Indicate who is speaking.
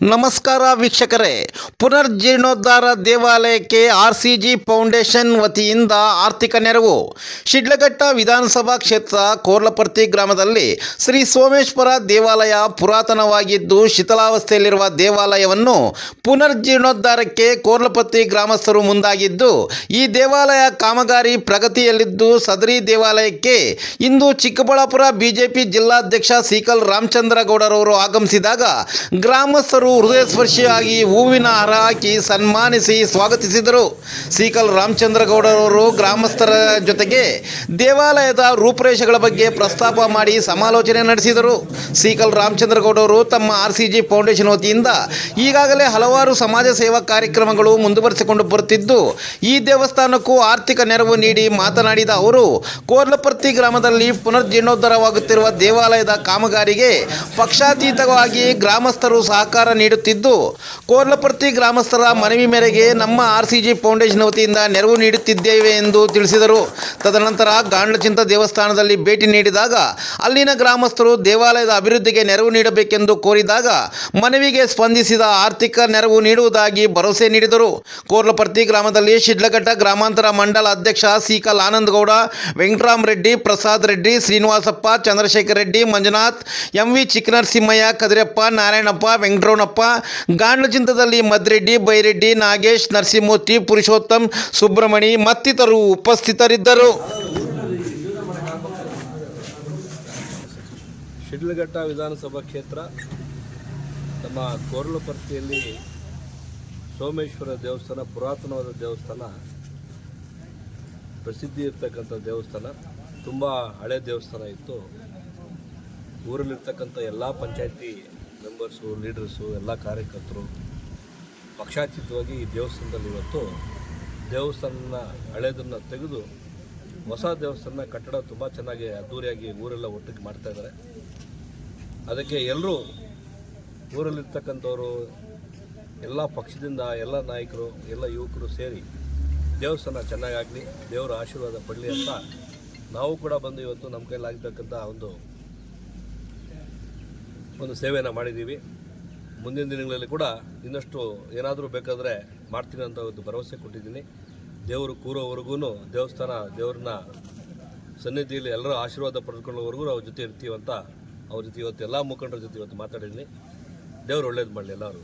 Speaker 1: ನಮಸ್ಕಾರ ವೀಕ್ಷಕರೇ. ಪುನರ್ಜೀರ್ಣೋದ್ಧಾರ ದೇವಾಲಯಕ್ಕೆ ಆರ್ ಸಿ ಜಿ ಫೌಂಡೇಶನ್ ವತಿಯಿಂದ ಆರ್ಥಿಕ ನೆರವು. ಶಿಡ್ಲಘಟ್ಟ ವಿಧಾನಸಭಾ ಕ್ಷೇತ್ರ ಕೋರ್ಲಪರ್ತಿ ಗ್ರಾಮದಲ್ಲಿ ಶ್ರೀ ಸೋಮೇಶ್ವರ ದೇವಾಲಯ ಪುರಾತನವಾಗಿದ್ದು ಶಿಥಿಲಾವಸ್ಥೆಯಲ್ಲಿರುವ ದೇವಾಲಯವನ್ನು ಪುನರ್ಜೀರ್ಣೋದ್ಧಾರಕ್ಕೆ ಕೋರ್ಲಪರ್ತಿ ಗ್ರಾಮಸ್ಥರು ಮುಂದಾಗಿದ್ದು, ಈ ದೇವಾಲಯ ಕಾಮಗಾರಿ ಪ್ರಗತಿಯಲ್ಲಿದ್ದು ಸದರಿ ದೇವಾಲಯಕ್ಕೆ ಇಂದು ಚಿಕ್ಕಬಳ್ಳಾಪುರ ಬಿಜೆಪಿ ಜಿಲ್ಲಾಧ್ಯಕ್ಷ ಸೀಕಲ್ ರಾಮಚಂದ್ರಗೌಡರವರು ಆಗಮಿಸಿದಾಗ ಗ್ರಾಮಸ್ಥರು ಹೃದಯ ಸ್ಪರ್ಶಿಯಾಗಿ ಹೂವಿನ ಹಾರ ಹಾಕಿ ಸನ್ಮಾನಿಸಿ ಸ್ವಾಗತಿಸಿದರು. ಸೀಕಲ್ ರಾಮಚಂದ್ರಗೌಡರವರು ಗ್ರಾಮಸ್ಥರ ಜೊತೆಗೆ ದೇವಾಲಯದ ರೂಪುರೇಷೆಗಳ ಬಗ್ಗೆ ಪ್ರಸ್ತಾಪ ಮಾಡಿ ಸಮಾಲೋಚನೆ ನಡೆಸಿದರು. ಸೀಕಲ್ ರಾಮಚಂದ್ರ ಗೌಡರು ತಮ್ಮ ಆರ್ ಸಿ ಜಿ ಫೌಂಡೇಶನ್ ವತಿಯಿಂದ ಈಗಾಗಲೇ ಹಲವಾರು ಸಮಾಜ ಸೇವಾ ಕಾರ್ಯಕ್ರಮಗಳು ಮುಂದುವರಿಸಿಕೊಂಡು ಬರುತ್ತಿದ್ದು, ಈ ದೇವಸ್ಥಾನಕ್ಕೂ ಆರ್ಥಿಕ ನೆರವು ನೀಡಿ ಮಾತನಾಡಿದ ಅವರು, ಕೋರ್ಲಪರ್ತಿ ಗ್ರಾಮದಲ್ಲಿ ಪುನರ್ಜೀರ್ಣೋದ್ಧಾರವಾಗುತ್ತಿರುವ ದೇವಾಲಯದ ಕಾಮಗಾರಿಗೆ ಪಕ್ಷಾತೀತವಾಗಿ ಗ್ರಾಮಸ್ಥರು ಸಹಕಾರ ನೀಡುತ್ತಿದ್ದು. ಕೋರ್ಲಪರ್ತಿ ಗ್ರಾಮಸ್ಥರ ಮನವಿ ಮೇರೆಗೆ ನಮ್ಮ ಆರ್ ಸಿ ಫೌಂಡೇಶನ್ ವತಿಯಿಂದ ನೆರವು ನೀಡುತ್ತಿದ್ದೇವೆ ಎಂದು ತಿಳಿಸಿದರು. ತದನಂತರ ಗಾಂಡ್ಲಚಿಂತ ದೇವಸ್ಥಾನದಲ್ಲಿ ಭೇಟಿ ನೀಡಿದಾಗ ಅಲ್ಲಿನ ಗ್ರಾಮಸ್ಥರು ದೇವಾಲಯದ ಅಭಿವೃದ್ಧಿಗೆ ನೆರವು ನೀಡಬೇಕೆಂದು ಕೋರಿದಾಗ ಮನವಿಗೆ ಸ್ಪಂದಿಸಿದ ಆರ್ಥಿಕ ನೆರವು ನೀಡುವುದಾಗಿ ಭರವಸೆ ನೀಡಿದರು. ಕೋರ್ಲಪರ್ತಿ ಗ್ರಾಮದಲ್ಲಿ ಶಿಡ್ಲಘಟ್ಟ ಗ್ರಾಮಾಂತರ ಮಂಡಲ ಅಧ್ಯಕ್ಷ ಸೀಕಲ್ ಆನಂದಗೌಡ, ವೆಂಕಟರಾಮ್ ರೆಡ್ಡಿ, ಪ್ರಸಾದ್ ರೆಡ್ಡಿ, ಶ್ರೀನಿವಾಸಪ್ಪ, ಚಂದ್ರಶೇಖರ್ ರೆಡ್ಡಿ, ಮಂಜುನಾಥ್, ಎಂವಿ ಚಿಕ್ಕನರಸಿಂಹಯ್ಯ, ಕದಿರಪ್ಪ, ನಾರಾಯಣಪ್ಪ ವೆಂಕಟರಮಣಪ್ಪ ಗಾಂಡ್ಲಚಿಂತದಲ್ಲಿ ಮದ್ರೆಡ್ಡಿ, ಬೈರೆಡ್ಡಿ, ನಾಗೇಶ್, ನರಸಿಂಹಮೂರ್ತಿ, ಪುರುಷೋತ್ತಮ್, ಸುಬ್ರಹ್ಮಣಿ ಮತ್ತಿತರರು ಉಪಸ್ಥಿತರಿದ್ದರು.
Speaker 2: ಶಿಡ್ಲಘಟ್ಟ ವಿಧಾನಸಭಾ ಕ್ಷೇತ್ರ ನಮ್ಮ ಕೋರ್ಲಪರ್ತಿಯಲ್ಲಿ ಸೋಮೇಶ್ವರ ದೇವಸ್ಥಾನ, ಪುರಾತನವಾದ ದೇವಸ್ಥಾನ, ಪ್ರಸಿದ್ಧಿ ಇರ್ತಕ್ಕಂಥ ದೇವಸ್ಥಾನ, ತುಂಬ ಹಳೆ ದೇವಸ್ಥಾನ ಇತ್ತು. ಊರಲ್ಲಿರ್ತಕ್ಕಂಥ ಎಲ್ಲ ಪಂಚಾಯತಿ ಮೆಂಬರ್ಸು ಲೀಡರ್ಸು ಎಲ್ಲ ಕಾರ್ಯಕರ್ತರು ಪಕ್ಷಾತೀತವಾಗಿ ಈ ದೇವಸ್ಥಾನದಲ್ಲಿ ಇವತ್ತು ದೇವಸ್ಥಾನನ ಹಳೇದನ್ನು ತೆಗೆದು ಹೊಸ ದೇವಸ್ಥಾನ ಕಟ್ಟಡ ತುಂಬ ಚೆನ್ನಾಗಿ ಅದ್ದೂರಿಯಾಗಿ ಊರೆಲ್ಲ ಒಟ್ಟಿಗೆ ಮಾಡ್ತಾ ಇದ್ದಾರೆ. ಅದಕ್ಕೆ ಎಲ್ಲರೂ ಊರಲ್ಲಿರ್ತಕ್ಕಂಥವರು, ಎಲ್ಲ ಪಕ್ಷದಿಂದ ಎಲ್ಲ ನಾಯಕರು, ಎಲ್ಲ ಯುವಕರು ಸೇರಿ ದೇವಸ್ಥಾನ ಚೆನ್ನಾಗಾಗಲಿ, ದೇವರ ಆಶೀರ್ವಾದ ಪಡಲಿ ಅಂತ ನಾವು ಕೂಡ ಬಂದು ಇವತ್ತು ನಮ್ಮ ಕೈಲಾಗಿರ್ತಕ್ಕಂಥ ಒಂದು ಒಂದು ಸೇವೆಯನ್ನು ಮಾಡಿದ್ದೀವಿ. ಮುಂದಿನ ದಿನಗಳಲ್ಲಿ ಕೂಡ ಇನ್ನಷ್ಟು ಏನಾದರೂ ಬೇಕಾದರೆ ಮಾಡ್ತೀನಿ ಅಂತ ಒಂದು ಭರವಸೆ ಕೊಟ್ಟಿದ್ದೀನಿ. ದೇವರು ಕೂರೋವರೆಗೂ ದೇವಸ್ಥಾನ ದೇವ್ರನ್ನ ಸನ್ನಿಧಿಯಲ್ಲಿ ಎಲ್ಲರೂ ಆಶೀರ್ವಾದ ಪಡೆದುಕೊಳ್ಳೋವರೆಗೂ ಅವ್ರ ಜೊತೆ ಇರ್ತೀವಂತ ಅವ್ರ ಜೊತೆ ಇವತ್ತು ಎಲ್ಲ ಮುಖಂಡರ ಜೊತೆ ಇವತ್ತು ಮಾತಾಡಿದ್ದೀನಿ. ದೇವರು ಒಳ್ಳೇದು ಮಾಡಲಿ ಎಲ್ಲರೂ.